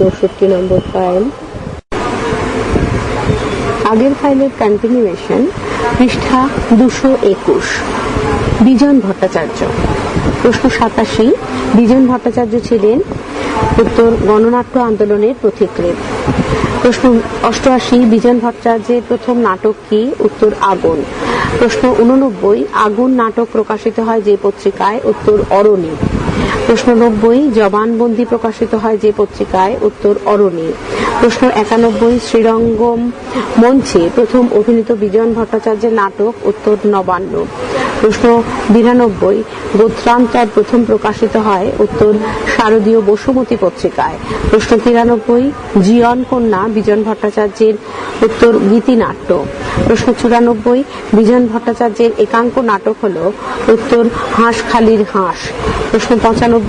চৌষট্টি নম্বর ফাইল আগের ফাইলের কন্টিনিউয়েশন পৃষ্ঠা দুশো একুশ, বিজন ভট্টাচার্য। প্রশ্ন সাতাশি, বিজন ভট্টাচার্য ছিলেন উত্তর গণনাট্য আন্দোলনের পথিকৃৎ। প্রশ্ন অষ্টআশি, বিজন ভট্টাচার্যের প্রথম নাটক কি? উত্তর আগুন। প্রশ্ন উননব্বই আগুন নাটক প্রকাশিত হয় যে পত্রিকায়? উত্তর অরণি। প্রশ্ন নব্বই জবানবন্দি প্রকাশিত হয় যে পত্রিকায়, উত্তর অরণি। প্রশ্ন একানব্বই, শ্রীরঙ্গম মঞ্চে প্রথম অভিনীত বিজন ভট্টাচার্যের নাটক, উত্তর নবান্ন। প্রশ্ন বিরানব্বই, গোত্রান্তর প্রথম প্রকাশিত হয়, উত্তর শারদীয় বসুমতী পত্রিকায়। প্রশ্ন তিরানব্বই, জীয়ন কন্যা বিজন ভট্টাচার্যের উত্তর গীতিনাট্য। প্রশ্ন চুরানব্বই, বিজন ভট্টাচার্যের একাঙ্ক নাটক হল, উত্তর হাঁসখালির হাঁস। প্রশ্ন পঁচানব্বই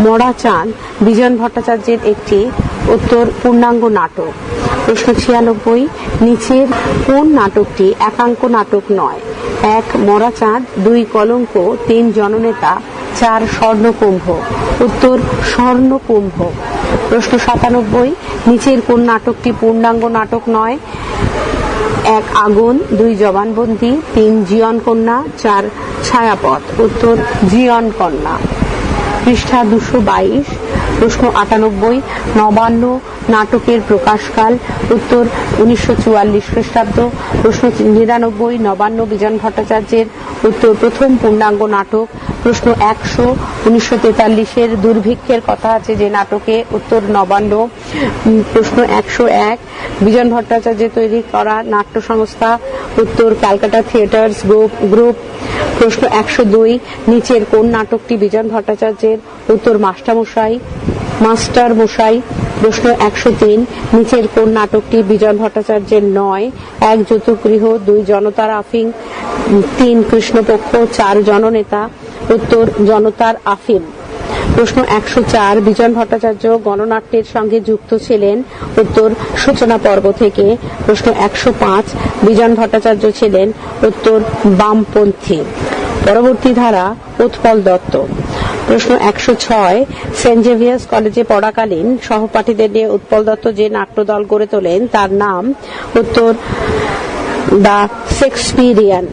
মরা চাঁদ, বিজন ভট্টাচার্যের একটি উত্তর পূর্ণাঙ্গ নাটক। প্রশ্ন ছিয়ানব্বই, নিচের কোন নাটকটি একাঙ্ক নাটক নয়? এক, মরা চাঁদ, দুই, কলঙ্ক, তিন, জননেতা, চার, স্বর্ণকুম্ভ। উত্তর, স্বর্ণকুম্ভ। প্রশ্ন সাতানব্বই, নিচের কোন নাটকটি পূর্ণাঙ্গ নাটক নয়? এক, আগুন, দুই, জবানবন্দি, তিন, জীয়ন কন্যা, চার, ছায়াপথ। উত্তর, জীয়ন কন্যা। পৃষ্ঠা দুশো বাইশ। প্রশ্ন আটানব্বই, নবান্ন, নাটকের প্রকাশকাল, উত্তর উনিশশো চুয়াল্লিশ খ্রিস্টাব্দ, প্রশ্ন নিরানব্বই, নবান্ন, বিজন ভট্টাচার্যের উত্তর প্রথম পূর্ণাঙ্গ নাটক, প্রশ্ন একশো, উনিশশো তেতাল্লিশের দুর্ভিক্ষের কথা আছে যে নাটকে, উত্তর নবান্ন প্রশ্ন একশো এক, বিজন ভট্টাচার্যের তৈরি করা নাট্য সংস্থা, উত্তর ক্যালকাটা থিয়েটার্স গ্রুপ, প্রশ্ন একশো দুই, নিচের কোন নাটকটি বিজন ভট্টাচার্যের উত্তর মাস্টারমশাই মাস্টার মশাই, প্রশ্ন একশো তিন, নিচের কোন নাটকটি বিজন ভট্টাচার্যের নয়, এক যতুগৃহ দুই জনতার আফিং তিন কৃষ্ণপক্ষ, চার জননেতা, উত্তর জনতার আফিম। প্রশ্ন একশো চার, বিজন ভট্টাচার্য গণনাট্যের সঙ্গে যুক্ত ছিলেন, উত্তর সূচনা পর্ব থেকে। প্রশ্ন একশো পাঁচ, বিজন ভট্টাচার্য ছিলেন, উত্তর বামপন্থী। পরবর্তী ধারা, উৎপল দত্ত। প্রশ্ন একশো ছয়। সেন্ট জেভিয়ার্স কলেজে পড়াকালীন সহপাঠীদের নিয়ে উৎপল দত্ত যে নাট্যদল গড়ে তোলেন, তার নাম উত্তর দ্য শেক্সপিরিয়ান।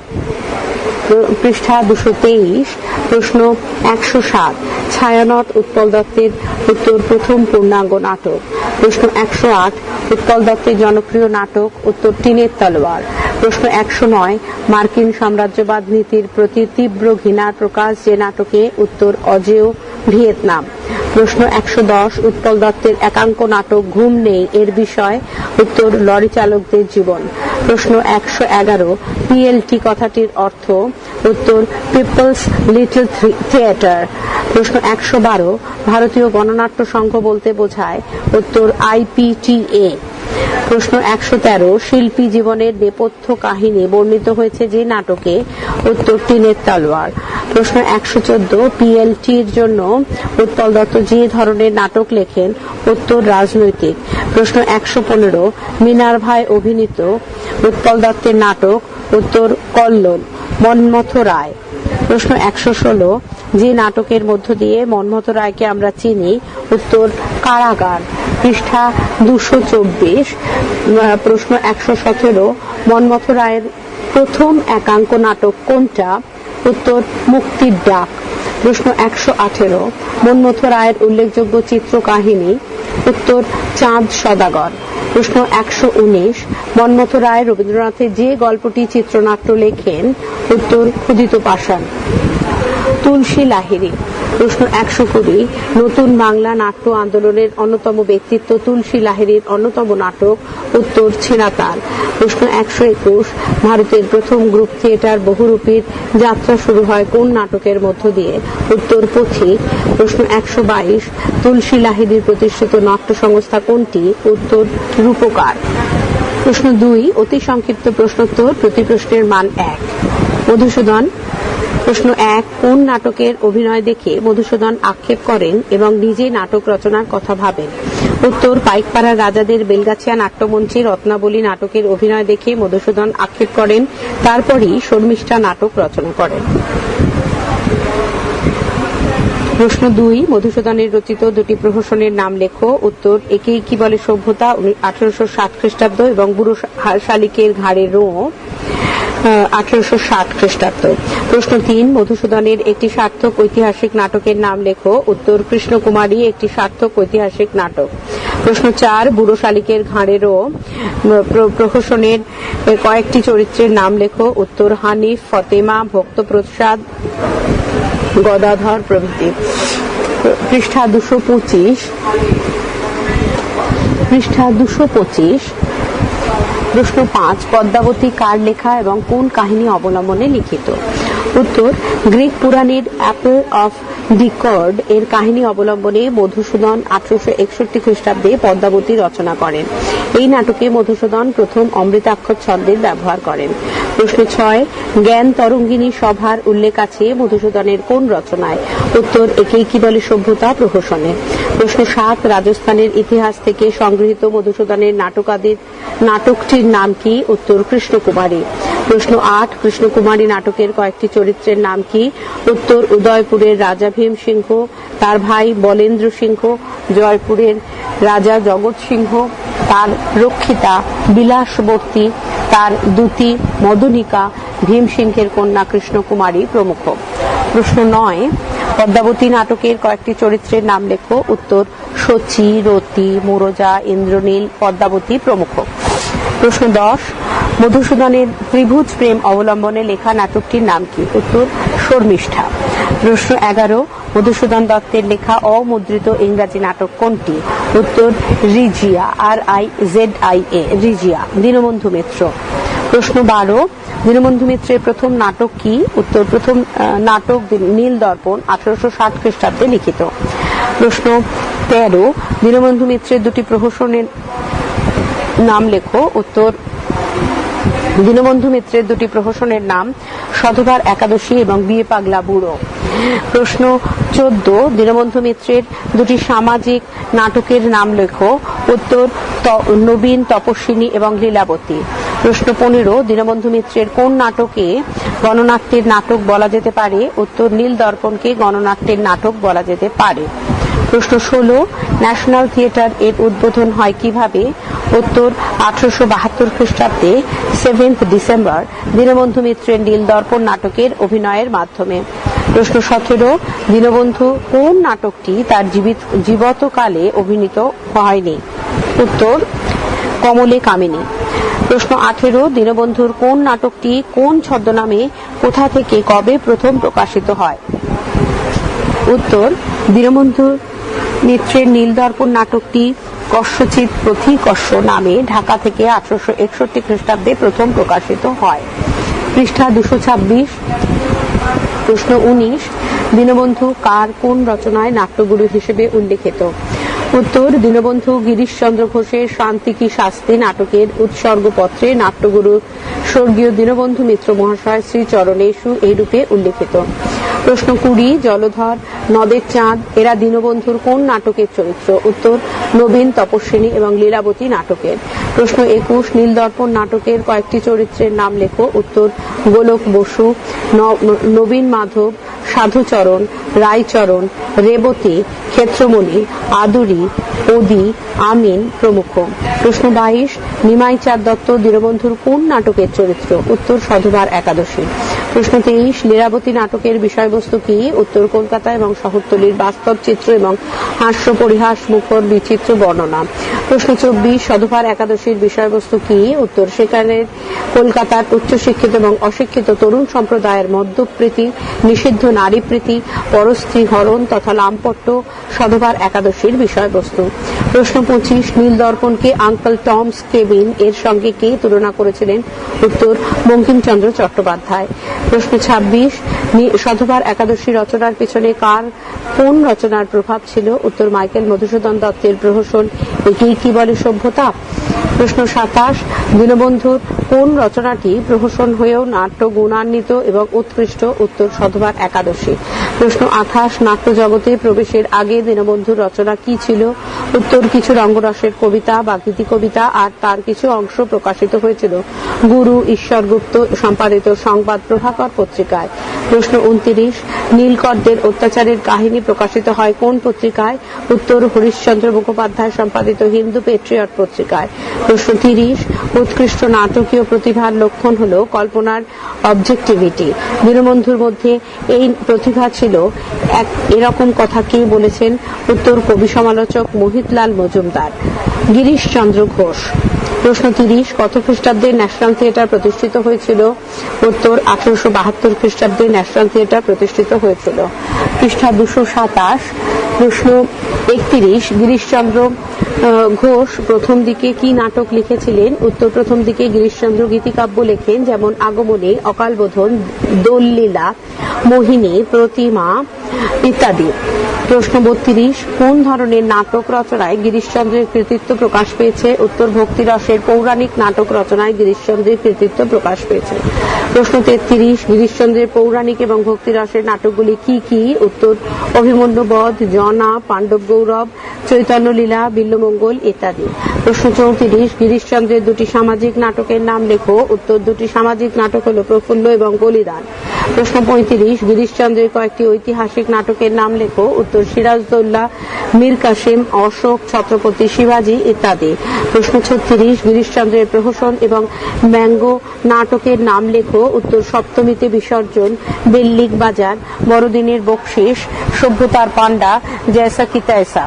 পৃষ্ঠা দুশো তেইশ, প্রশ্ন একশো সাত। ছায়ানট উৎপল দত্তের উত্তর প্রথম পূর্ণাঙ্গ নাটক। প্রশ্ন একশো আট, উৎপল দত্তের জনপ্রিয় নাটক উত্তর টিনের তলোয়ার। প্রশ্ন একশো নয়, মার্কিন সাম্রাজ্যবাদ নীতির প্রতি তীব্র ঘৃণার প্রকাশ যে নাটকে, উত্তর অজেয়, ভিয়েতনাম। প্রশ্ন একশো দশ উৎপল দত্তের একাঙ্ক নাটক ঘুম নেই, এর বিষয়, উত্তর লরি চালকদের জীবন। প্রশ্ন একশো এগারো পিএলটি কথাটির অর্থ, উত্তর পিপলস লিটল থিয়েটার প্রশ্ন একশো বারো, ভারতীয় গণনাট্য সংঘ বলতে বোঝায়, উত্তর আইপিটিএ প্রশ্ন একশো তেরো, শিল্পী জীবনের নেপথ্য কাহিনী বর্ণিত হয়েছে যে নাটকে, উত্তর টিনের তলোয়ার। প্রশ্ন একশো চোদ্দ, পিএলটির জন্য উৎপল দত্ত যে ধরনের নাটক লেখেন, উত্তর রাজনৈতিক। প্রশ্ন একশো পনেরো মিনার ভাই অভিনীত উৎপল দত্তের নাটক, উত্তর কল্লোল, মন্মথ রায়। প্রশ্ন একশো ষোলো, যে নাটকের মধ্য দিয়ে মন্মথ রায়কে আমরা চিনি, উত্তর কারাগার। পৃষ্ঠা দুশো চব্বিশ প্রশ্ন একশো সতেরো মন্মথ রায়ের প্রথম একাঙ্ক নাটক কোনটা? উত্তর, মুক্তির ডাক। প্রশ্ন একশো আঠেরো মন্মথ রায়ের উল্লেখযোগ্য চিত্র কাহিনী উত্তর, চাঁদ সদাগর। প্রশ্ন একশো উনিশ মন্মথ রায় রবীন্দ্রনাথের যে গল্পটি চিত্রনাট্য লেখেন, উত্তর ক্ষুদিত পাষাণ। তুলসী লাহিড়ী। প্রশ্ন একশো কুড়ি। নতুন বাংলা নাট্য আন্দোলনের অন্যতম ব্যক্তিত্ব তুলসী লাহিড়ীর অন্যতম নাটক, উত্তর ছিনাতাল প্রশ্ন একশো একুশ। ভারতের প্রথম গ্রুপ থিয়েটার বহুরূপীর যাত্রা শুরু হয় কোন নাটকের মধ্য দিয়ে? উত্তর পথিক প্রশ্ন একশো বাইশ। তুলসী লাহিড়ীর প্রতিষ্ঠিত নাট্য সংস্থা কোনটি? উত্তর রূপকার। প্রশ্ন দুই। অতি সংক্ষিপ্ত প্রশ্নোত্তর প্রতি প্রশ্নের মান এক। মধুসূদন প্রশ্ন এক, কোন নাটকের অভিনয় দেখে মধুসূদন আক্ষেপ করেন এবং নিজে নাটক রচনার কথা ভাবেন? উত্তর পাইকপাড়ার রাজাদের বেলগাছিয়া নাট্যমঞ্চে রত্নাবলী নাটকের অভিনয় দেখে মধুসূদন আক্ষেপ করেন, তারপরই শর্মিষ্ঠা নাটক রচনা করেন। প্রশ্ন দুই, মধুসূদনের রচিত দুটি প্রহসনের নাম লেখো। উত্তর, একেই কি বলে সভ্যতা? আঠারোশো সাত খ্রিস্টাব্দ এবং বুড়ো শালিকের ঘাড়ে রো আঠারোশো ষাট খ্রিস্টাব্দ। প্রশ্ন তিন, মধুসূদনের একটি সার্থক ঐতিহাসিক নাটকের নাম লেখো। উত্তর, কৃষ্ণকুমারী একটি সার্থক ঐতিহাসিক নাটক। প্রশ্ন চার বুড়ো শালিকের ঘাড়েরও প্রহসনের কয়েকটি চরিত্রের নাম লেখো। উত্তর, হানিফ, ফতেমা, ভক্তপ্রসাদ গদাধর প্রভৃতি। পৃষ্ঠা দুশো পঁচিশ। পৃষ্ঠা দুশো পঁচিশ। প্রশ্ন পাঁচ, পদ্মাবতী কার লেখা এবং কোন কাহিনী অবলম্বনে লিখিত? উত্তর, গ্রিক পুরাণের অ্যাপল অফ ডিকর্ড এর কাহিনী অবলম্বনে মধুসূদন আঠারোশো একষট্টি খ্রিস্টাব্দে পদ্মাবতী রচনা করেন। এই নাটকে মধুসূদন প্রথম অমৃতাক্ষর ছন্দের ব্যবহার করেন। প্রশ্ন ছয়, জ্ঞান তরঙ্গিনী সভার উল্লেখ আছে মধুসূদনের কোন রচনায়? উত্তর, একেই কি বলে সভ্যতা প্রহসনে। প্রশ্ন সাত, রাজস্থানের ইতিহাস থেকে সংগৃহীত মধুসূদনের নাটকাদির নাটকটির নাম কি? উত্তর, কৃষ্ণকুমারী। প্রশ্ন আট, কৃষ্ণকুমারী নাটকের কয়েকটি চরিত্রের নাম কি? উত্তর, উদয়পুরের রাজা ভীম সিংহ, তার ভাই বলেন্দ্র সিংহ, জয়পুরের রাজা জগৎ সিংহ, তার রক্ষিতা বিলাসবর্তী, তার দুতি মদনিকা ভীম সিংহের কন্যা কৃষ্ণকুমারী প্রমুখ। প্রশ্ন নয়, পদ্মাবতী নাটকের কয়েকটি চরিত্রের নাম লেখো। উত্তর সচি রতি, মুরজা, ইন্দ্রনীল, পদ্মাবতী প্রমুখ। প্রশ্ন দশ মধুসূদনের ত্রিভুজ প্রেম অবলম্বনে লেখা নাটকটির নাম কি? উত্তর, শর্মিষ্ঠা। প্রশ্ন এগারো, মধুসূদন দত্তের লেখা অমুদ্রিত ইংরাজি নাটক কোনটি? উত্তর, রিজিয়া আর R Z I A Razia, Dinabandhu Mitra. প্রশ্ন বারো, দীনবন্ধু মিত্রের প্রথম নাটক কি? উত্তর, প্রথম নাটক নীল দর্পণ আঠারোশো ষাট খ্রিস্টাব্দে লিখিত। প্রশ্ন তেরো, দীনবন্ধু মিত্রের দুটি প্রহসনের নাম লেখো। উত্তর দীনবন্ধু মিত্রের দুটি প্রহসনের নাম, সধবার একাদশী এবং বিয়ে পাগলা বুড়ো। প্রশ্ন চোদ্দ, দীনবন্ধু মিত্রের দুটি সামাজিক নাটকের নাম লেখো, উত্তর নবীন, তপস্বিনী এবং লীলাবতী। প্রশ্ন পনেরো, দীনবন্ধু মিত্রের কোন নাটকে গণনাট্যের নাটক বলা যেতে পারে? উত্তর, নীল দর্পণকে গণনাট্যের নাটক বলা যেতে পারে। প্রশ্ন ষোলো ন্যাশনাল থিয়েটার এর উদ্বোধন হয় কীভাবে? উত্তর, আঠারোশো বাহাত্তর খ্রিস্টাব্দে সেভেন্থ ডিসেম্বর দীনবন্ধু মিত্রের নীল দর্পণ নাটকের অভিনয়ের মাধ্যমে। প্রশ্ন সতেরো, দীনবন্ধু কোন নাটকটি তার জীবিত, জীবতকালে অভিনীত হয়নি? উত্তর, কমলে কামিনী। প্রশ্ন আঠেরো, দীনবন্ধুর কোন নাটকটি কোন ছদ্মনামে, কোথা থেকে কবে প্রথম প্রকাশিত হয়? উত্তর দীনবন্ধু মিত্রের নীলদর্পণ নাটকটি কশ্যচিৎ প্রথিকর্ষ নামে ঢাকা থেকে আঠারোশো একষট্টি খ্রিস্টাব্দে প্রথম প্রকাশিত হয়। পৃষ্ঠা দুশো ছাব্বিশ, প্রশ্ন উনিশ, দীনবন্ধু কার কোন রচনায় নাট্যগুরু হিসেবে উল্লেখিত? উত্তর, দীনবন্ধু গিরিশচন্দ্র ঘোষের শান্তি কি শাস্তি নাটকের উৎসর্গপত্রে নাট্যগুরু স্বর্গীয় দীনবন্ধু মিত্র মহাশয় শ্রী চরণেশু এই রূপে উল্লেখিত। প্রশ্ন কুড়ি, জলধর নদের চাঁদ, এরা দীনবন্ধুর কোন নাটকের চরিত্র? উত্তর, নবীন তপস্বিনী এবং লীলাবতী নাটকের। প্রশ্ন একুশ, নীলদর্পণ নাটকের কয়েকটি চরিত্রের নাম লেখো। উত্তর, গোলক বসু নবীন মাধব, সাধুচরণ, রায়চরণ, রেবতী, ক্ষেত্রমণি, আদুরি, ওদি, আমিন প্রমুখ। প্রশ্ন বাইশ, নিমাই চাঁদ দত্ত দীনবন্ধুর কোন নাটকের চরিত্র? উত্তর, সধবার একাদশী। প্রশ্ন তেইশ, লীলাবতী নাটকের বিষয়বস্তু কি? উত্তর কলকাতা এবং শহরতলির বাস্তব চিত্র এবং হাস্য পরিহাস, মুখর, বিচিত্র বর্ণনা। প্রশ্ন চব্বিশ, সধবার একাদশীর বিষয়বস্তু কি? উত্তর সেখানে, কলকাতার উচ্চশিক্ষিত এবং অশিক্ষিত তরুণ সম্প্রদায়ের মদ্যপ্রীতি নিষিদ্ধ নারী প্রীতি পরস্ত্রী হরণ তথা লামপট্ট সধবার একাদশীর বিষয়বস্তু। প্রশ্ন পঁচিশ, নীল দর্পণকে আঙ্কল টমস কেবিন এর সঙ্গে কে তুলনা করেছিলেন? উত্তর বঙ্কিমচন্দ্র চট্টোপাধ্যায়। প্রশ্ন ছাব্বিশ সধবার একাদশী রচনার পিছনে কার কোন রচনার প্রভাব ছিল? উত্তর মাইকেল মধুসূদন দত্তের প্রহসন। একেই কি বলে সভ্যতা? প্রশ্ন সাতাশ, দীনবন্ধুর কোন রচনাটি প্রহসন হয়েও নাট্য গুণান্বিত এবং উৎকৃষ্ট? উত্তর সধবার একাদশী। প্রশ্ন আঠাশ নাট্য জগতে প্রবেশের আগে দীনবন্ধুর রচনা কি ছিল? উত্তর, কিছু রঙ্গরসের কবিতা বা গীতি কবিতা আর তার কিছু অংশ প্রকাশিত হয়েছিল। গুরু ঈশ্বর গুপ্ত সম্পাদিত সংবাদ প্রভা প্রভাকর পত্রিকায়। প্রশ্ন উনত্রিশ, নীলকরদের অত্যাচারের কাহিনী প্রকাশিত হয় কোন পত্রিকায়? উত্তর, হরিশ্চন্দ্র মুখোপাধ্যায় সম্পাদিত হিন্দু পেট্রিয়ট পত্রিকায়। প্রশ্ন তিরিশ, উৎকৃষ্ট নাটকীয় প্রতিভার লক্ষণ হল কল্পনার অবজেক্টিভিটি দীনবন্ধুর মধ্যে এই প্রতিভা ছিল এক এরকম কথা কে বলেছেন? উত্তর কবি সমালোচক মোহিতলাল মজুমদার। গিরিশচন্দ্র ঘোষ। প্রশ্ন তিরিশ, কত খ্রিস্টাব্দে ন্যাশনাল থিয়েটার প্রতিষ্ঠিত হয়েছিল? উত্তর, আঠারোশো বাহাত্তর খ্রিস্টাব্দে ন্যাশনাল থিয়েটার প্রতিষ্ঠিত হয়েছিল। পৃষ্ঠা দুশো সাতাশ প্রশ্ন একত্রিশ। গিরিশচন্দ্র ঘোষ প্রথম দিকে কি নাটক লিখেছিলেন? উত্তর প্রথম দিকে গিরিশচন্দ্র গীতিকাব্য লেখেন, যেমন আগমনে, অকালবোধন, দোললীলা, মোহিনী, প্রতিমা ইত্যাদি। প্রশ্ন বত্রিশ, কোন ধরনের নাটক রচনায় গিরিশচন্দ্রের কৃতিত্ব প্রকাশ পেয়েছে? উত্তর ভক্তিরসের পৌরাণিক নাটক রচনায় গিরিশচন্দ্রের কৃতিত্ব প্রকাশ পেয়েছে। প্রশ্ন তেত্রিশ, গিরিশচন্দ্রের পৌরাণিক এবং ভক্তিরসের নাটকগুলি কি কি? উত্তর, অভিমন্যু জনা পাণ্ডব গৌরব, চৈতন্য লীলা বিল্লমঙ্গল ইত্যাদি। প্রশ্ন চৌত্রিশ, গিরিশচন্দ্রের দুটি সামাজিক নাটকের নাম লেখো। উত্তর, দুটি সামাজিক নাটক হল প্রফুল্ল এবং বলিদান। প্রশ্ন পঁয়ত্রিশ, গিরিশচন্দ্রের কয়েকটি ঐতিহাসিক নাটকের নাম লেখো। উত্তর সিরাজদৌল্লা মীর কাসিম, অশোক, ছত্রপতি শিবাজী ইত্যাদি। প্রশ্ন ছত্রিশ, গিরিশচন্দ্রের প্রহসন এবং ম্যাঙ্গো নাটকের নাম লেখো। উত্তর, সপ্তমীতে বিসর্জন, বেল্লিক বাজার, বড়দিনের বকশিস, সভ্যতার পান্ডা জয়সা কি তৈসা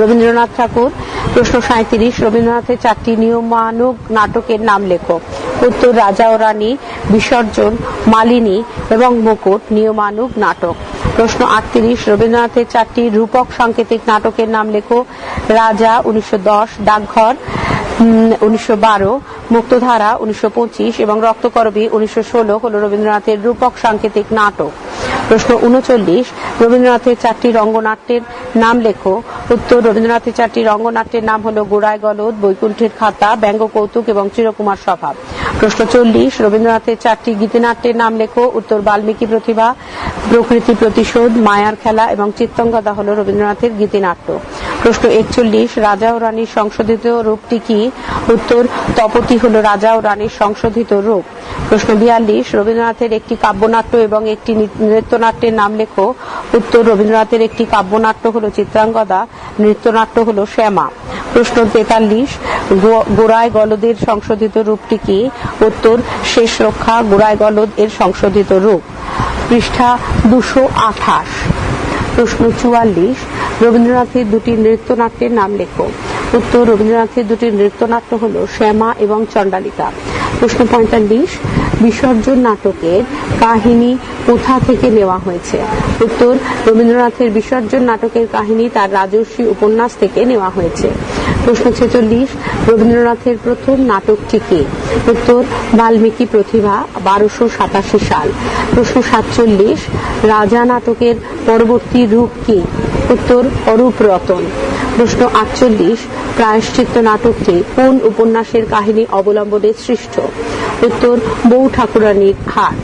রবীন্দ্রনাথ ঠাকুর প্রশ্ন সাঁত্রিশ রবীন্দ্রনাথের চারটি নিয়মানুগ নাটকের নাম লেখো উত্তর রাজা ও রানী বিসর্জন মালিনী এবং মুকুট নিয়মানুগ নাটক। প্রশ্ন আটত্রিশ। রবীন্দ্রনাথের চারটি রূপক সাংকেতিক নাটকের নাম লেখো। রাজা উনিশশো দশ, ডাকঘর উনিশশো বারো, মুক্তধারা উনিশশো পঁচিশ এবং রক্তকরবী উনিশশো ষোলো হল রবীন্দ্রনাথের রূপক সাংকেতিক নাটক। প্রশ্ন উনচল্লিশ, রবীন্দ্রনাথের চারটি রঙ্গনাট্যের নাম লেখো। উত্তর, রবীন্দ্রনাথের চারটি রঙ্গনাট্যের নাম হলো গোড়ায় গলদ, বৈকুণ্ঠের খাতা ব্যঙ্গ কৌতুক এবং চিরকুমার স্বভাব প্রশ্ন চল্লিশ, রবীন্দ্রনাথের চারটি গীতিনাট্যের নাম লেখো। উত্তর, বাল্মীকি প্রতিভা, প্রকৃতি প্রতিশোধ, মায়ার খেলা এবং চিত্তঙ্গদা হল রবীন্দ্রনাথের গীতিনাট্য। প্রশ্ন একচল্লিশ, রাজা ও রানীর সংশোধিত রূপটি কি? উত্তর, তপতি হল রাজা ও রানীর সংশোধিত রূপ। প্রশ্ন বিয়াল্লিশ, রবীন্দ্রনাথের একটি কাব্যনাট্য এবং একটি নৃত্যনাট্যের নাম লেখো। উত্তর, রবীন্দ্রনাথের একটি কাব্যনাট্য হল চিত্রাঙ্গদা নৃত্যনাট্য হল শ্যামা। প্রশ্ন তেতাল্লিশ গোড়ায় গলদের সংশোধিত রূপটি কি? উত্তর শেষ রক্ষা, গোড়ায় গলদ, এর সংশোধিত রূপ। পৃষ্ঠা দুশো আঠাশ। প্রশ্ন চুয়াল্লিশ, রবীন্দ্রনাথের দুটি নৃত্যনাট্যের নাম লেখো। উত্তর, রবীন্দ্রনাথের দুটি নৃত্যনাট্য হল শ্যামা এবং চণ্ডালিকা। প্রশ্ন পঁয়তাল্লিশ বিসর্জন নাটকের কাহিনী কোথা থেকে নেওয়া হয়েছে? উত্তর, রবীন্দ্রনাথের বিসর্জন নাটকের কাহিনী তার রাজস্বী উপন্যাস থেকে নেওয়া হয়েছে। প্রশ্ন ছেচল্লিশ, রবীন্দ্রনাথের প্রথম নাটকটি কি? উত্তর, বাল্মীকি প্রতিভা, বারোশো সাতাশি সাল। প্রশ্ন সাতচল্লিশ, রাজা নাটকের পরবর্তী রূপ কি? উত্তর, অরূপ রতন। প্রশ্ন আটচল্লিশ, প্রায়শ্চিত্ত নাটকটি কোন উপন্যাসের কাহিনী অবলম্বনে সৃষ্ট? উত্তর, বউ ঠাকুরানীর হাট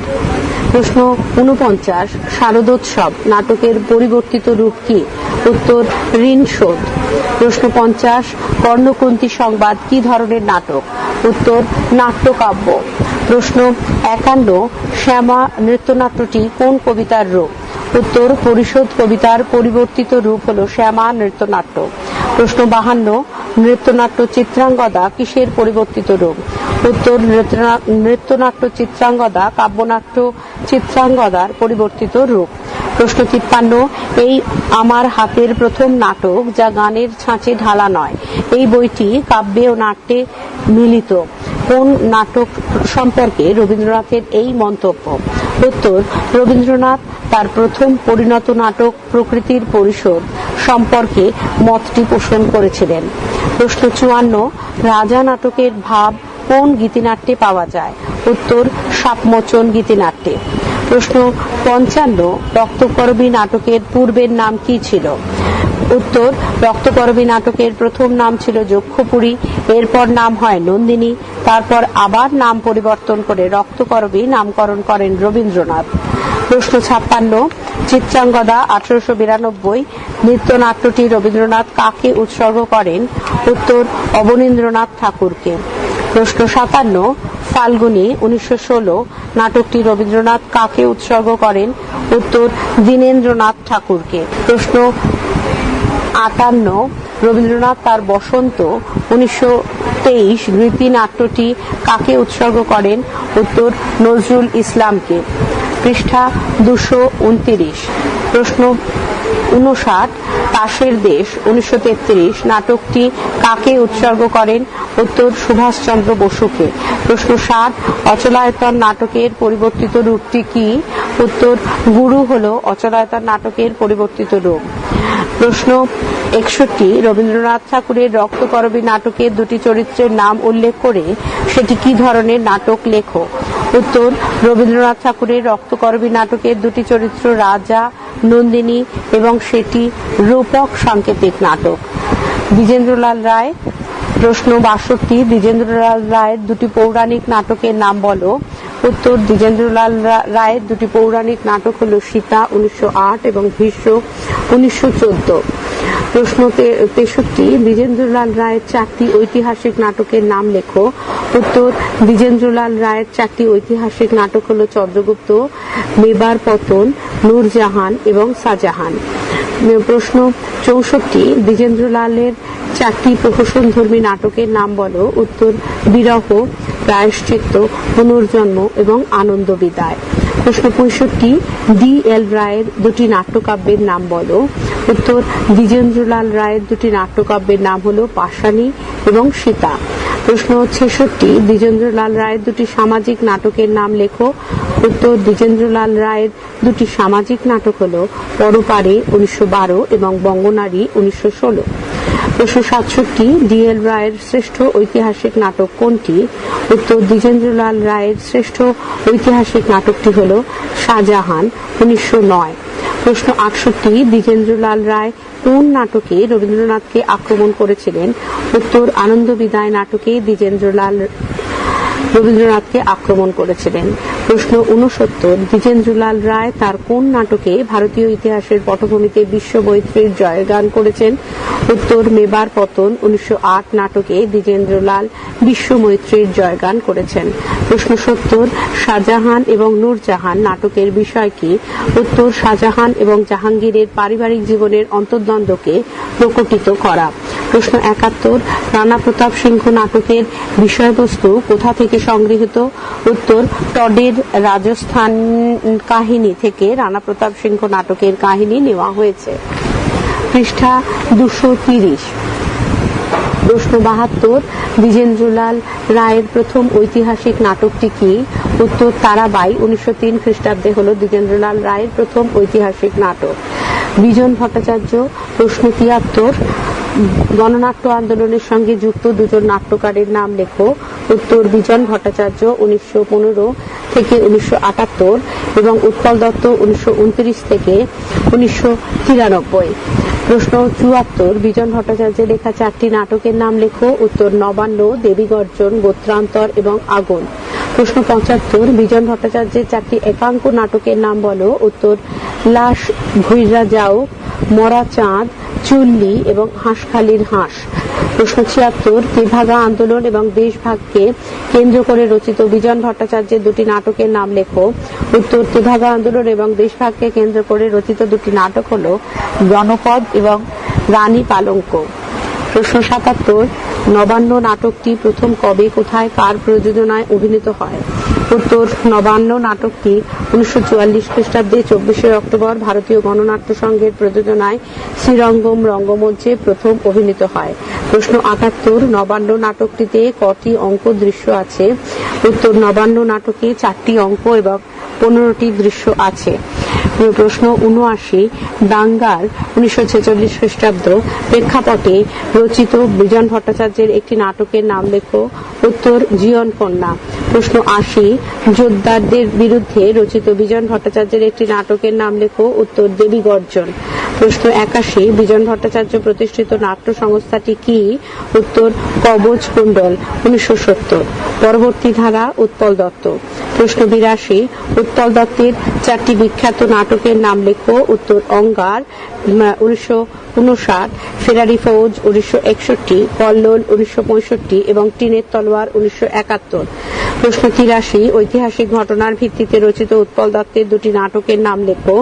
প্রশ্ন উনপঞ্চাশ শারদোৎসব, নাটকের পরিবর্তিত রূপ কি? উত্তর ঋণ শোধ প্রশ্ন পঞ্চাশ, কর্ণকুন্তী সংবাদ কি ধরনের নাটক? উত্তর, নাট্যকাব্য। প্রশ্ন একান্ন, শ্যামা নৃত্যনাট্যটি কোন কবিতার রূপ? উত্তর পরিষদ কবিতার পরিবর্তিত রূপ হল শ্যামা নৃত্যনাট্য। প্রশ্ন বাহান্ন, নৃত্যনাট্য চিত্রাঙ্গদা কিসের পরিবর্তিত রূপ? উত্তর নৃত্যনাট্য চিত্রাঙ্গদা কাব্যনাট্য চিত্রাঙ্গদার পরিবর্তিত রূপ। প্রশ্ন তিপ্পান্ন, এই আমার হাতের প্রথম নাটক যা গানের ছাঁচে ঢালা নয়, এই বইটি কাব্যে ও নাট্যে মিলিত। কোন নাটক সম্পর্কে রবীন্দ্রনাথের এই মন্তব্য? উত্তর, রবীন্দ্রনাথ তার প্রথম পরিণত নাটক প্রকৃতির পরিষদ সম্পর্কে মতটি পোষণ করেছিলেন। প্রশ্ন চুয়ান্ন, রাজা নাটকের ভাব কোন গীতিনাট্যে পাওয়া যায়? উত্তর, সাপমোচন গীতিনাট্যে। প্রশ্ন পঞ্চান্ন, রক্তকরবী নাটকের পূর্বের নাম কি ছিল? উত্তর, রক্তকরবী নাটকের প্রথম নাম ছিল যক্ষপুরী, এরপর নাম হয় নন্দিনী, তারপর আবার নাম পরিবর্তন করে রক্তকরবী নামকরণ করেন রবীন্দ্রনাথ। প্রশ্ন ছাপ্পান্ন, চিত্রাঙ্গদা আঠারোশো বিরানব্বই, নৃত্যনাট্যটি রবীন্দ্রনাথ কাকে উৎসর্গ করেন? উত্তর, অবনীন্দ্রনাথ ঠাকুরকে। প্রশ্ন সাতান্ন, ফাল্গুনি উনিশশো ষোলো, নাটকটি রবীন্দ্রনাথ কাকে উৎসর্গ করেন? উত্তর, দীনেন্দ্রনাথ ঠাকুরকে। প্রশ্ন আটান্ন, রবীন্দ্রনাথ তার বসন্ত উনিশশো তেইশ গীতি নাট্যটি কাকে উৎসর্গ করেন? উত্তর, নজরুল ইসলামকে। পৃষ্ঠা দুশো উনত্রিশ। প্রশ্ন উনষাট, পাশের দেশ উনিশশো তেত্রিশ, নাটকটি কাকে উৎসর্গ করেন? উত্তর সুভাষচন্দ্র বসুকে। প্রশ্ন সাত অচলায়তন নাটকের পরিবর্তিত রূপটি কি? উত্তর, গুরু হল অচলায়তন নাটকের পরিবর্তিত রূপ। প্রশ্ন একষট্টি, রবীন্দ্রনাথ ঠাকুরের রক্তকরবী নাটকের দুটি চরিত্রের নাম উল্লেখ করে সেটি কি ধরনের নাটক লেখো উত্তর, রবীন্দ্রনাথ ঠাকুরের রক্তকরবী নাটকের দুটি চরিত্র রাজা, নন্দিনী এবং সেটি রূপক সাংকেতিক নাটক। দ্বিজেন্দ্রলাল রায়, প্রশ্ন বাষট্টি দ্বিজেন্দ্রলাল রায়ের দুটি পৌরাণিক নাটকের নাম বলো। উত্তর দ্বিজেন্দ্রলাল রায়ের দুটি পৌরাণিক নাটক হল সীতা উনিশশো আট এবং ভীষ্ম উনিশশো চোদ্দ। প্রশ্ন তেষট্টি, দ্বিজেন্দ্রলাল রায়ের চারটি ঐতিহাসিক নাটকের নাম লেখো। উত্তর, দ্বিজেন্দ্রলাল রায়ের চারটি ঐতিহাসিক নাটক হল চন্দ্রগুপ্ত, মেবার পতন, নূরজাহান এবং শাহজাহান। প্রশ্ন চৌষট্টি, দ্বিজেন্দ্রলালের চারটি প্রহসনধর্মী নাটকের নাম বলো। উত্তর, বিরহ প্রায়শ্চিত্ত, পুনর্জন্ম এবং আনন্দ বিদায়। প্রশ্ন পঁয়ষট্টি, ডি এল রায়ের দুটি নাট্যকাব্যের নাম বলো। উত্তর, দ্বিজেন্দ্রলাল রায়ের দুটি নাট্যকাব্যের নাম হলো পাশানি এবং সীতা। প্রশ্ন ছেষট্টি, দ্বিজেন্দ্রলাল রায়ের দুটি সামাজিক নাটকের নাম লেখো। উত্তর, দ্বিজেন্দ্রলাল রায়ের দুটি সামাজিক নাটক হলো পরপারে উনিশশো বারো এবং বঙ্গনারী উনিশশো ষোলো। প্রশ্ন সাতষট্টি ডিএল রায়ের শ্রেষ্ঠ ঐতিহাসিক নাটক কোনটি? উত্তর, দ্বিজেন্দ্রলাল রায়ের শ্রেষ্ঠ ঐতিহাসিক নাটকটি হল শাহজাহান, উনিশশো নয়। প্রশ্ন আটষট্টি, দ্বিজেন্দ্রলাল রায় কোন নাটকে রবীন্দ্রনাথকে আক্রমণ করেছিলেন? উত্তর, আনন্দ বিদায় নাটকে দ্বিজেন্দ্রলাল রবীন্দ্রনাথকে আক্রমণ করেছিলেন। প্রশ্ন উনসত্তর দ্বিজেন্দ্রলাল রায় তার কোন নাটকে ভারতীয় ইতিহাসের পটভূমিতে বিশ্ব মৈত্রীর জয়গান করেছেন? উত্তর, মেবার পতন, উনিশশো আট নাটকে দ্বিজেন্দ্রলাল বিশ্ব মৈত্রীর জয়গান করেছেন। প্রশ্ন সত্তর, শাহজাহান এবং নূরজাহান নাটকের বিষয় কি? উত্তর, শাহজাহান এবং জাহাঙ্গীরের পারিবারিক জীবনের অন্তর্দ্বন্দ্বকে প্রকটিত করা। প্রশ্ন একাত্তর, রানা প্রতাপ সিংহ নাটকের বিষয়বস্তু কোথা থেকে সংগৃহীত উত্তর টডের রাজস্থান কাহিনী থেকে রানা প্রতাপ সিংহ নাটকের কাহিনী নেওয়া হয়েছে। পৃষ্ঠা দুশো তিরিশ। প্রশ্ন বাহাত্তর, দ্বিজেন্দ্রলাল রায়ের প্রথম ঐতিহাসিক নাটকটি কি? উত্তর, তারাবাই, উনিশশো তিন খ্রিস্টাব্দে হল দ্বিজেন্দ্রলাল রায়ের প্রথম ঐতিহাসিক নাটক। বিজন ভট্টাচার্য, প্রশ্ন তিয়াত্তর, গণনাট্য আন্দোলনের সঙ্গে যুক্ত দুজন নাট্যকারের নাম লেখো। উত্তর, বিজন ভট্টাচার্য, উনিশশো পনেরো থেকে উনিশশো আটাত্তর এবং উৎপল দত্ত, উনিশশো উনত্রিশ থেকে উনিশশো তিরানব্বই। প্রশ্ন চুয়াত্তর। বিজন ভট্টাচার্যের লেখা চারটি নাটকের নাম লেখো। উত্তর নবান্ন দেবীগর্জন গোত্রান্তর এবং আগুন। প্রশ্ন পঁচাত্তর বিজন ভট্টাচার্যের চারটি একাঙ্ক নাটকের নাম বলো। উত্তর, লাশ ভুইরা যাও, মরা চাঁদ, চুল্লি এবং হাঁসখালির হাঁস। প্রশ্ন ছিয়াত্তর, ত্রিভাগা আন্দোলন এবং দেশভাগকে কেন্দ্র করে রচিত বিজন ভট্টাচার্যের দুটি নাটকের নাম লেখো। উত্তর, ত্রিভাগা আন্দোলন এবং দেশভাগকে কেন্দ্র করে রচিত দুটি নাটক হলো জনপদ এবং রানী পালঙ্ক। প্রশ্ন সাতাত্তর নবান্ন নাটকটি প্রথম কবে, কোথায়, কার প্রযোজনায় অভিনীত হয়? উত্তর, নবান্ন নাটকটি উনিশশো চুয়াল্লিশ খ্রিস্টাব্দে চব্বিশে অক্টোবর ভারতীয় গণনাট্য সংঘের প্রযোজনায় শ্রীরঙ্গম রঙ্গমঞ্চে প্রথম অভিনীত হয়। প্রশ্ন আটাত্তর, নবান্ন নাটকটিতে কটি অঙ্ক দৃশ্য আছে? উত্তর, নবান্ন নাটকে চারটি অঙ্ক এবং পনেরোটি দৃশ্য আছে। প্রশ্ন উনআশি দাঙ্গার উনিশশো ছেচল্লিশ খ্রিস্টাব্দ প্রেক্ষাপটে রচিত বিজন ভট্টাচার্যের একটি নাটকের নাম লেখো, উত্তর জীবন কন্যা। প্রশ্ন আশি যোদ্ধারদের বিরুদ্ধে রচিত বিজন ভট্টাচার্যের একটি নাটকের নাম লেখো, উত্তর দেবী গর্জন। প্রশ্ন একাশি, বিজন ভট্টাচার্য প্রতিষ্ঠিত নাট্য সংস্থাটি কি? উত্তর কবচ কুণ্ডল, উনিশশো সত্তর। পরবর্তী ধারা উৎপল দত্ত। প্রশ্ন বিরাশি উৎপল দত্তের চারটি বিখ্যাত নাটকের নাম লেখো উত্তর অঙ্গার উনিশশো উনষাট ফেরারি ফৌজ উনিশশো একষট্টি, কল্লোল উনিশশো পঁয়ষট্টি এবং টিনের তলোয়ার উনিশশো একাত্তর। প্রশ্ন তিরাশি, ঐতিহাসিক ঘটনার ভিত্তিতে রচিত উৎপল দত্তের দুটি নাটকের নাম লেখো।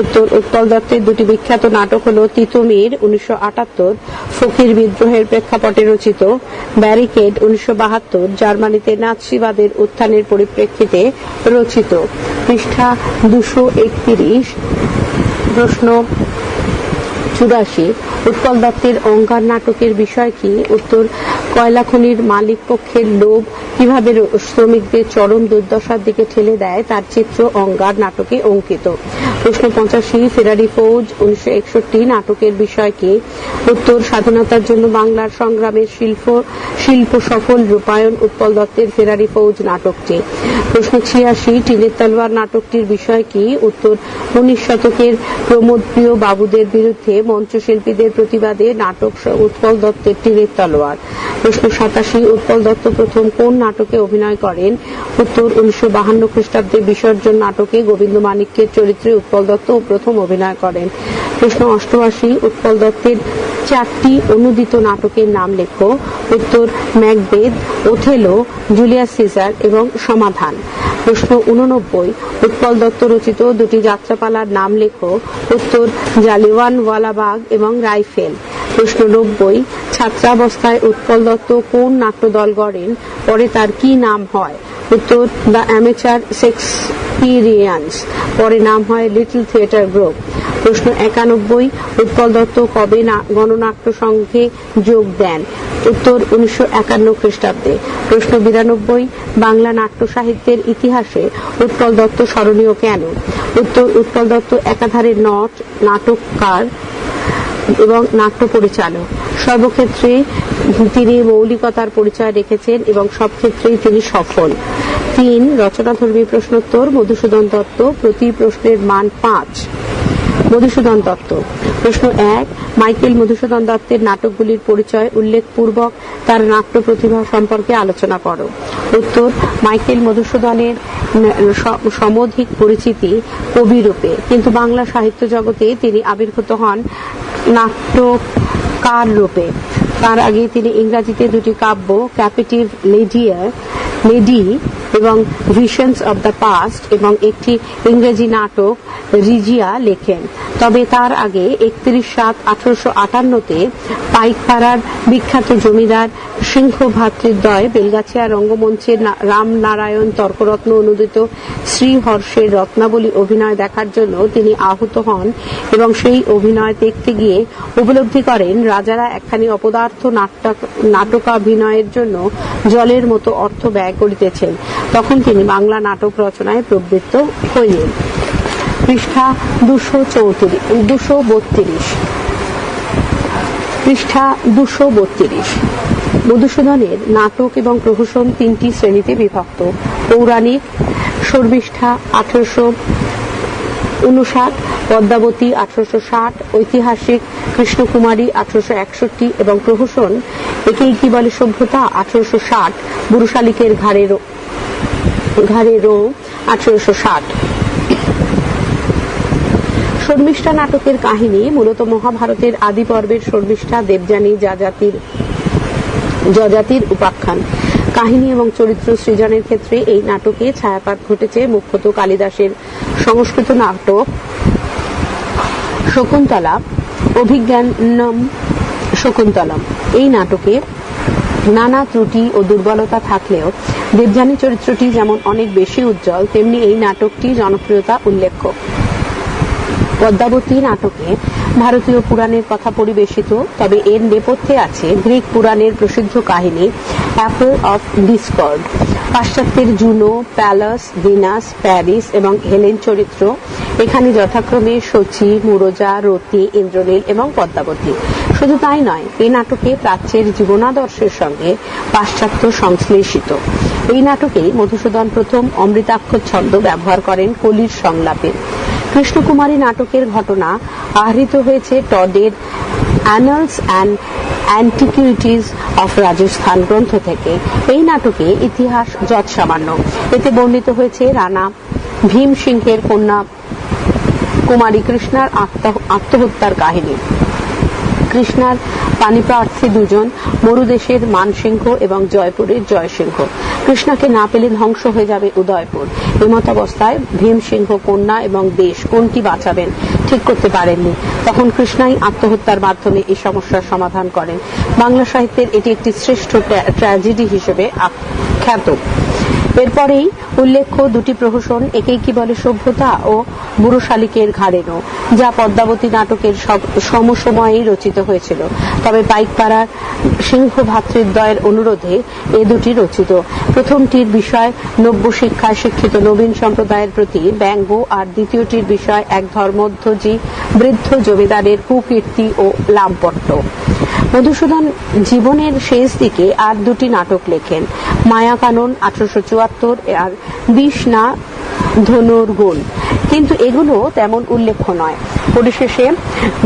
উত্তর, উৎপল দত্তের দুটি বিখ্যাত নাটক হল তিতুমির উনিশশো আটাত্তর, ফকির বিদ্রোহের প্রেক্ষাপটে রচিত, ব্যারিকেড উনিশশো বাহাত্তর, জার্মানিতে নাৎসিবাদের উত্থানের পরিপ্রেক্ষিতে রচিত। পৃষ্ঠা দুশো একত্রিশ। প্রশ্ন চুরাশি উৎপল দত্তের অঙ্গার নাটকের বিষয় কি? উত্তর, কয়লা খনির মালিক পক্ষের লোভ কীভাবে শ্রমিকদের চরম দুর্দশার দিকে ঠেলে দেয়? তার চিত্র অঙ্গার নাটকে অঙ্কিত। প্রশ্ন পঁচাশি, ফেরারি ফৌজ, উনিশশো একষট্টি, নাটকের বিষয় কি? উত্তর, স্বাধীনতার জন্য বাংলার সংগ্রামের শিল্প শিল্প সফল রূপায়ণ উৎপল দত্তের ফেরারি ফৌজ নাটকটি। প্রশ্ন ছিয়াশি, টিনের তলোয়ার নাটকটির বিষয় কি? উত্তর, উনিশ শতকের প্রমোদপ্রিয় বাবুদের বিরুদ্ধে মঞ্চশিল্পীদের প্রতিবাদে নাটক উৎপল দত্তের টিনের তলোয়ার। প্রশ্ন সাতাশি, উৎপল দত্ত প্রথম কোন নাটকে অভিনয় করেন? উত্তর উনিশশো বাহান্ন খ্রিস্টাব্দে বিসর্জন নাটকে গোবিন্দ মানিক্যের চরিত্রে উৎপল দত্ত প্রথম অভিনয় করেন। প্রশ্ন অষ্টআশি, উৎপল দত্তের চারটি অনুদিত নাটকের নাম লেখো। উত্তর ম্যাকবেদ ওথেলো, জুলিয়াস সিজার এবং সমাধান। প্রশ্ন উননব্বই উৎপল দত্ত রচিত দুটি যাত্রাপালার নাম লেখো। উত্তর জালিওয়ান ওয়ালাবাগ এবং রাইফেল। প্রশ্ন নব্বই, ছাত্রাবস্থায় উৎপল দত্ত কোন নাট্যদল গড়েন? পরে তার কি নাম হয়? উত্তর দ্য অ্যামেচার সেক্সপিরিয়েন্স পরে নাম হয় লিটল থিয়েটার গ্রুপ প্রশ্ন একানব্বই, উৎপল দত্ত কবে গণনাট্য সংঘে যোগ দেন? উত্তর উনিশশো একান্ন খ্রিস্টাব্দে। প্রশ্ন বিরানব্বই, বাংলা নাট্য সাহিত্যের ইতিহাসে উৎপল দত্ত স্মরণীয় কেন? উত্তর, উৎপল দত্ত একাধারে নট, নাটককার এবং নাট্য পরিচালক। সর্বক্ষেত্রে তিনি মৌলিকতার পরিচয় রেখেছেন এবং সব ক্ষেত্রেই তিনি সফল। তিন, রচনাধর্মী প্রশ্নোত্তর, মধুসূদন দত্ত প্রতি প্রশ্নের মান পাঁচ। মধুসূদন দত্ত। প্রশ্ন এক, মাইকেল মধুসূদন দত্তের নাটকগুলির পরিচয় উল্লেখপূর্বক তার নাট্য প্রতিভা সম্পর্কে আলোচনা করো। উত্তর, মাইকেল মধুসূদনের সমধিক পরিচিতি কবিরূপে, কিন্তু বাংলা সাহিত্য জগতে তিনি আবির্ভূত হন নাট্যকার রূপে তার আগে তিনি ইংরাজিতে দুটি কাব্য, ক্যাপিটিভ লেডিয়ার লেডি এবং ভিশনস অব দ্য পাস্ট এবং একটি ইংরেজি নাটক রিজিয়া লেখেন। তবে তার আগে একত্রিশ সাত আঠারোশো আটান্নতে পাইকপাড়ার বিখ্যাত জমিদার সিংহ ভ্রাতৃদ্বয় বেলগাছিয়া রঙ্গমঞ্চের রামনারায়ণ তর্করত্ন অনুদিত শ্রীহর্ষের রত্নাবলী অভিনয় দেখার জন্য তিনি আহত হন এবং সেই অভিনয় দেখতে গিয়ে উপলব্ধি করেন, রাজারা একখানি অপদার্থ নাটক- নাটকাভিনয়ের জন্য জলের মতো অর্থ ব্যয় করিতেছেন। তখন তিনি বাংলা নাটক রচনায় প্রবৃত্ত হইলেন পৃষ্ঠা দুশো চৌত্রিশ, দুশো বত্রিশ। পৃষ্ঠা দুশো বত্রিশ। মধুসূদনের নাটক এবং প্রহসন তিনটি শ্রেণীতে বিভক্ত। পৌরাণিক শর্মিষ্ঠা আঠারোশো উনষাট, পদ্মাবতী আঠারোশো ষাট, ঐতিহাসিক কৃষ্ণকুমারী আঠারোশো একষট্টি এবং প্রহসন একেই কি বলে সভ্যতা? আঠারোশো ষাট বুরুশালিকের ঘাড়ের ঘাড়েরও আঠারোশো ষাট। শর্মিষ্ঠা নাটকের কাহিনী মূলত মহাভারতের আদি পর্বের শর্মিষ্ঠা দেবযানী যাজাতির যজাতির উপাখ্যান। কাহিনী এবং চরিত্র সৃজনের ক্ষেত্রে এই নাটকে ছায়াপাত ঘটেছে মুখ্যত কালিদাসের সংস্কৃত নাটক শকুন্তলা, অভিজ্ঞানম শকুন্তলম। এই নাটকে নানা ত্রুটি ও দুর্বলতা থাকলেও দেবযানী চরিত্রটি যেমন অনেক বেশি উজ্জ্বল, তেমনি এই নাটকটি জনপ্রিয়তা উল্লেখ্য। পদ্মাবতী নাটকে ভারতীয় পুরাণের কথা পরিবেশিত, তবে এর নেপথ্যে আছে গ্রিক পুরাণের প্রসিদ্ধ কাহিনী, অ্যাপল অফ ডিসকর্ড। পাশ্চাত্যের জুনো, প্যালাস, ভিনাস, প্যারিস এবং হেলেন চরিত্র এখানে যথাক্রমে সচি মুরজা, রতি, ইন্দ্রনীল এবং পদ্মাবতী। শুধু তাই নয়, এই নাটকে প্রাচ্যের জীবনাদর্শের সঙ্গে পাশ্চাত্য সংশ্লেষিত। এই নাটকে মধুসূদন প্রথম অমৃতাক্ষর ছন্দ ব্যবহার করেন কলির সংলাপে। কৃষ্ণকুমারী নাটকের ঘটনা আহৃত হয়েছে টডের annals and antiquities of Rajasthan গ্রন্থ থেকে। এই নাটকে ইতিহাস যৎ সামান্য এতে বর্ণিত হয়েছে রানা ভীম সিংহের কন্যা কুমারী কৃষ্ণার আত্ম- আত্মহত্যার কাহিনী। কৃষ্ণার পানিপ্রার্থী দুজন মরুদেশের মানসিংহ এবং জয়পুরের জয়সিংহ। কৃষ্ণাকে না পেলে ধ্বংস হয়ে যাবে উদয়পুর। এমতাবস্থায় ভীমসিংহ কন্যা এবং দেশ কোনটি বাঁচাবেন ঠিক করতে পারেননি। তখন কৃষ্ণাই আত্মহত্যার মাধ্যমে এই সমস্যার সমাধান করেন। বাংলা সাহিত্যের এটি একটি শ্রেষ্ঠ ট্র্যাজেডি হিসেবে খ্যাত এরপরেই উল্লেখ্য দুটি প্রহসন, একেই কি বলে সভ্যতা ও বুড়ো শালিকের ঘাড়েনো যা পদ্মাবতী নাটকের সব- সমসময়েই রচিত হয়েছিল। তবে পাইকপাড়ার সিংহ ভাতৃদ্বয়ের অনুরোধে এ দুটি রচিত। প্রথমটির বিষয় নব্য শিক্ষায় শিক্ষিত নবীন সম্প্রদায়ের প্রতি ব্যঙ্গ, আর দ্বিতীয়টির বিষয় এক ধর্মধ্বজী বৃদ্ধ জমিদারের কুকীর্তি ও লাম্পট্য মধুসূদন জীবনের শেষ দিকে আর দুটি নাটক লেখেন। মায়াকানন আঠারোশো চুয়াত্তর, আর বিষ না ধনুর গুণ। কিন্তু এগুলো তেমন উল্লেখ্য নয়। পরিশেষে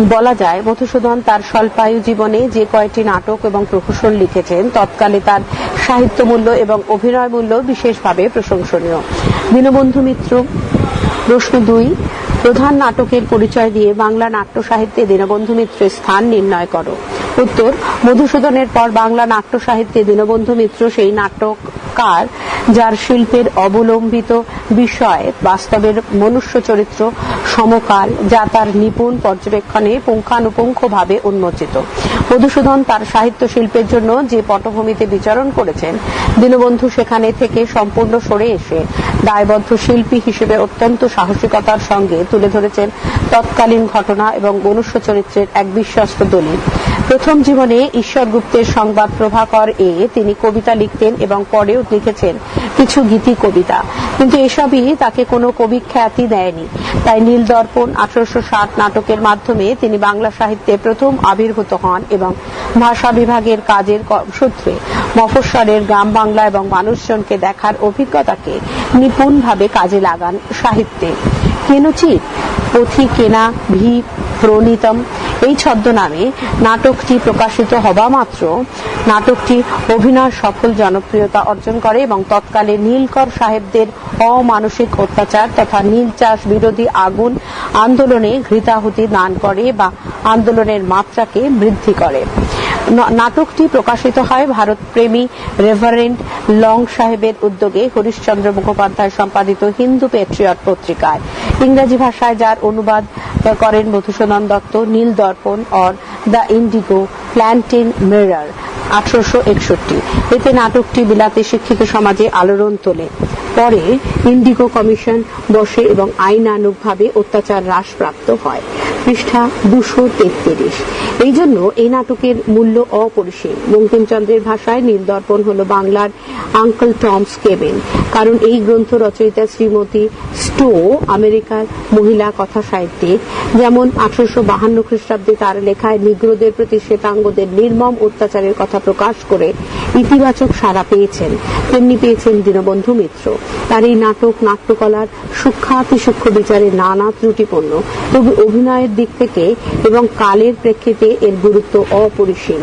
বলা যায়, মধুসূদন তার স্বল্পায়ু জীবনে যে কয়েকটি নাটক এবং প্রকৌশল লিখেছেন, তৎকালে তার সাহিত্যমূল্য এবং অভিনয় মূল্য বিশেষভাবে প্রশংসনীয়। দীনবন্ধু মিত্র, প্রশ্ন দুই প্রধান নাটকের পরিচয় দিয়ে বাংলা নাট্য সাহিত্যে দীনবন্ধু মিত্রের স্থান নির্ণয় করো। উত্তর, মধুসূদনের পর বাংলা নাট্য সাহিত্যে দীনবন্ধু মিত্র সেই নাটককার যার শিল্পের অবলম্বিত বিষয়, বাস্তবের মনুষ্য চরিত্র সমকাল, যা তার নিপুণ পর্যবেক্ষণে পুঙ্খানুপুঙ্খভাবে উন্মোচিত। মধুসূদন তার সাহিত্য শিল্পের জন্য যে পটভূমিতে বিচরণ করেছেন, দীনবন্ধু সেখানে থেকে সম্পূর্ণ সরে এসে দায়বদ্ধ শিল্পী হিসেবে অত্যন্ত সাহসিকতার সঙ্গে তুলে ধরেছেন তৎকালীন ঘটনা এবং মনুষ্য চরিত্রের এক বিশ্বস্ত দলিল। প্রথম জীবনে ঈশ্বর গুপ্তের সংবাদ প্রভাকর এ তিনি কবিতা লিখতেন এবং পরেও লিখেছেন কিছু গীতি কবিতা। কিন্তু এসবই তাকে কোনো কবি খ্যাতি দেয়নি। তাই নীল দর্পণ আঠারোশো নাটকের মাধ্যমে তিনি বাংলা সাহিত্যে প্রথম আবির্ভূত হন এবং ভাষা বিভাগের কাজের সূত্রে মফস্বরের গ্রাম বাংলা এবং মানুষজনকে দেখার অভিজ্ঞতাকে নিপুণভাবে কাজে লাগান সাহিত্যে। কেনচিত পথি কেনা ভি প্রণীতম। এই ছদ্মনামে নাটকটি প্রকাশিত হবা মাত্র। নাটকটি অভিনয় সফল জনপ্রিয়তা অর্জন করে এবং তৎকালে নীলকর সাহেবদের অমানসিক অত্যাচার তথা নীল চাষ বিরোধী আগুন আন্দোলনে ঘৃতাহুতি দান করে বা আন্দোলনের মাত্রাকে বৃদ্ধি করে। নাটকটি প্রকাশিত হয় ভারত প্রেমী রেভারেন্ড লং সাহেবের উদ্যোগে হরিশ্চন্দ্র মুখোপাধ্যায় সম্পাদিত হিন্দু পেট্রিয়ট পত্রিকায়। ইংরেজি ভাষায় যার অনুবাদ করেন Madhusudan Dutt, Nil Darpan or the indigo planting mirror, আঠারোশো একষট্টি। এতে নাটকটি বিলাতে শিক্ষিত সমাজে আলোড়ন তোলে। পরে ইন্ডিগো কমিশন বসে এবং আইনানুগভাবে অত্যাচার হ্রাসপ্রাপ্ত হয়। পৃষ্ঠা দুশো তেত্রিশ। এই জন্য এই নাটকের মূল্য অপরিসীম। বঙ্কিমচন্দ্রের ভাষায় নীলদর্পণ হল বাংলার আঙ্কল টমস কেবিন। কারণ এই গ্রন্থ রচয়িতা শ্রীমতী স্টো, আমেরিকার মহিলা কথা সাহিত্যিক যেমন আঠারোশো বাহান্ন খ্রিস্টাব্দে তার লেখায় নিগ্রোদের প্রতি শ্বেতাঙ্গদের নির্মম অত্যাচারের কথা প্রকাশ করে ইতিবাচক সাড়া পেয়েছেন। তেমনি পেয়েছেন দীনবন্ধু মিত্র। তার এই নাটক, নাট্যকলার সূক্ষাতি সূক্ষ্ম বিচারে নানা ত্রুটিপূর্ণ। তবে অভিনয়ের দিক থেকে এবং কালের প্রেক্ষিতে এর গুরুত্ব অপরিসীম।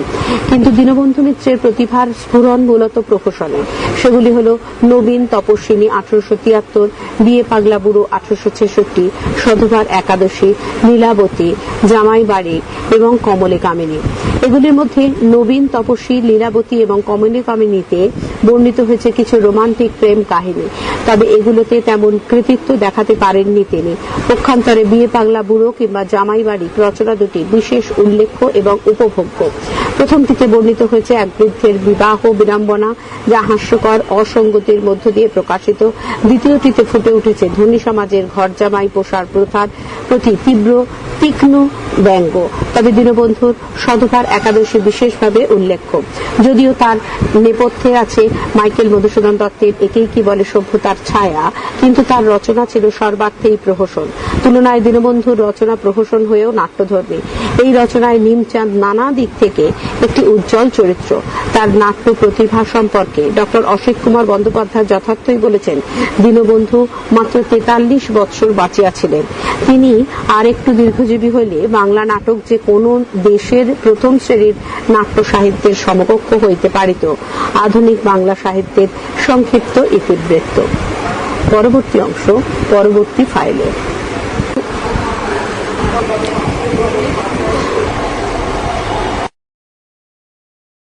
কিন্তু দীনবন্ধু মিত্রের প্রতিভার স্ফুরণ মূলত প্রহসনে সেগুলি হল নবীন তপস্বিনী আঠারোশো তিয়াত্তর, বিয়ে পাগলা বুড়ো আঠারোশো ছেষট্টি, সধবার একাদশী লীলাবতী জামাই বাড়ি এবং কমলে কামিনী এগুলির মধ্যে নবীন, তপস্বী, লীলাবতী এবং কমলে কামিনীতে বর্ণিত হয়েছে কিছু রোমান্টিক প্রেম কাহিনী। তবে এগুলোতে তেমন কৃতিত্ব দেখাতে পারেননি তিনি। পক্ষান্তরে বিয়ে পাগলা বুড়ো কিংবা জামাই বাড়ি রচনা দুটি বিশেষ উল্লেখ্য এবং উপভোগ্য। প্রথমটিতে বর্ণিত হয়েছে এক বৃদ্ধের বিবাহ বিড়ম্বনা, যা হাস্যকর, অসঙ্গতির মধ্য দিয়ে প্রকাশিত। দ্বিতীয়টিতে ফুটে উঠেছে ধনী সমাজের ঘর জামাই পোষার প্রথার প্রতি তীব্র, তীক্ষ্ণ ব্যঙ্গ। তবে দীনবন্ধুর সধবার একাদশী বিশেষভাবে উল্লেখ্য। যদিও তার নেপথ্যে আছে মাইকেল মধুসূদন দত্তের একেই কি বলে সভ্যতার ছায়া, কিন্তু তার রচনা ছিল সর্বার্থেই প্রহসন। তুলনায় দীনবন্ধুর রচনা প্রহসন হয়েও নাট্যধর্মী। এই রচনায় নিমচাঁদ নানা দিক থেকে একটি উজ্জ্বল চরিত্র। তার নাট্য প্রতিভা সম্পর্কে ডক্টর অশোক কুমার বন্দ্যোপাধ্যায় যথার্থই বলেছেন, দীনবন্ধু মাত্র তেতাল্লিশ বৎসর বাঁচিয়াছিলেন। তিনি আর একটু দীর্ঘজীবী হইলে বাংলা নাটক যে কোন দেশের প্রথম শ্রেণির নাট্য সাহিত্যের সমকক্ষ হইতে পারিত। আধুনিক বাংলা সাহিত্যের সংক্ষিপ্ত ইতিবৃত্ত। পরবর্তী অংশ, পরবর্তী ফাইলে।